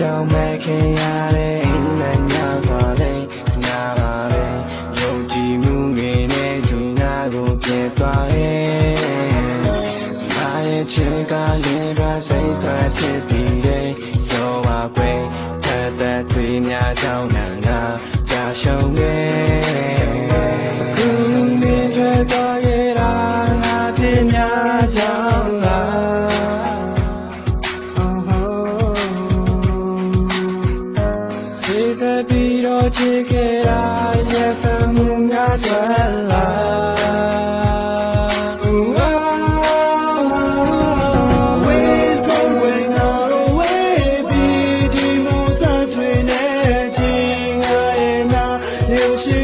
ကြောင့်မဲ့ခင်ရတဲ့အိမ်နဲ့ညပါလေညပါလေယုံကြည်မှုငယ်နဲ့ဒီနာကိုပြည့်သွားရဲ့ငါရဲ့ချစ်ကလေးကစိတ်ကချစ်ပြီးတဲ့ရောပါကွယ်ထက်သက်သွေးများကြောင့် ဒီစပြီးတော့ချစ်ခဲ့တာရဲ့စမှုများကျွမ်းလာဝေးဆုံးဝေးနော်ဝေးပြီးဒီမူစထွေနဲ့ချင်းငါရဲ့နာလျှို့ရှိတော့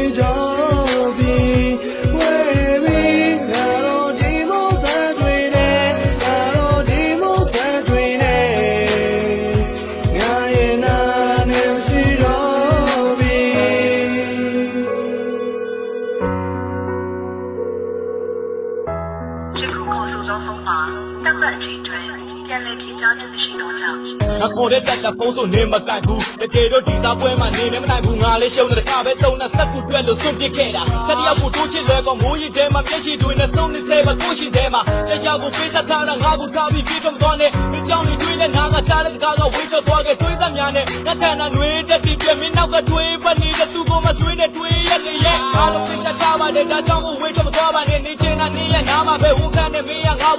ပတ်အချိန်တွင်ပြန်လည်ဖြေကြားခြင်းမရှိတော့ကြောင့်ငါခေါ်တဲ့တက်တာဖုန်းဆိုနေမကန်ဘူးတကယ်တော့ဒီစားပွဲမှာနေနေမနိုင်ဘူးငါလည်းရှုံးတဲ့ကပဲသုံးနဲ့စက်ကူတွက်လို့စွန့်ပစ်ခဲ့တာဆက်တယောက်ကိုတိုးချစ်လွယ်ကောမိုးရီထဲမှာမျက်ရှိတွင်နဲ့စုံနေစေပါကိုရှင်ထဲမှာချက်ချောက်ကိုပေးစားထားတာငါကိုထားပြီးပြေတော့တော့နဲ့ဒီကြောင့်ဒီတွေးနဲ့ငါကကြားတဲ့စကားကဝေးတော့သွားခဲ့တွေးစားများနဲ့ငါခန္ဓာနှွေးတက်ပြီးပြမင်းနောက်ကတွေးပတ်နေတဲ့သူ့ကိုမဆွေးနဲ့တွေးရလေရဲ့အားလုံးပေးစားထားပါတယ်ဒါကြောင့်ကိုဝေးတော့သွားပါနဲ့နေချင်တာနေရနာမှာပဲဟုတ်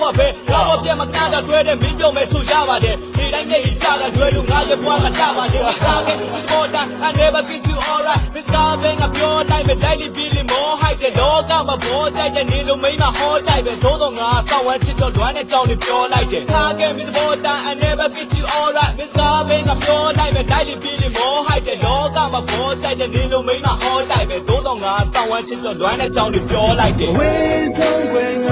ခံနဲ့မင်းရငါဘွားပဲငါဘွားပြမကတာတွဲတဲ့မင်းပြုံးမဲ့ဆိုရပါတယ်ဒီတိုင်းမျက်ရည်ကြတာတွဲလို့ငါရဲ့ဘွားကကြပါတယ်စားခဲ့ဒီပေါ်တာ I never kiss you alright Miss Garvin ကပြောတိုင်းပဲတိုင်းပြီးပြီးမောဟိုက်တဲ့လောကမှာဘောကြိုက်တဲ့နေလို့မိန်းမဟောတိုက်ပဲသို့တော့ငါစောင့်ဝမ်းချစ်တော့လွမ်းတဲ့ကြောင်တွေပြောလိုက်တယ်စားခဲ့ Miss Border I never kiss you alright Miss Garvin ကပြောတိုင်းပဲတိုင်းပြီးပြီးမောဟိုက်တဲ့လောကမှာဘောကြိုက်တဲ့နေလို့မိန်းမဟောတိုက်ပဲသို့တော့ငါစောင့်ဝမ်းချစ်တော့လွမ်းတဲ့ကြောင်တွေပြောလိုက်တယ်ဝေးဆုံးခွေငါတို့ဝေ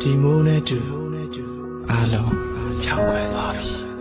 ဒီမိုးနဲ့တူအားလုံးဖြောင်းခွဲသွားပြီ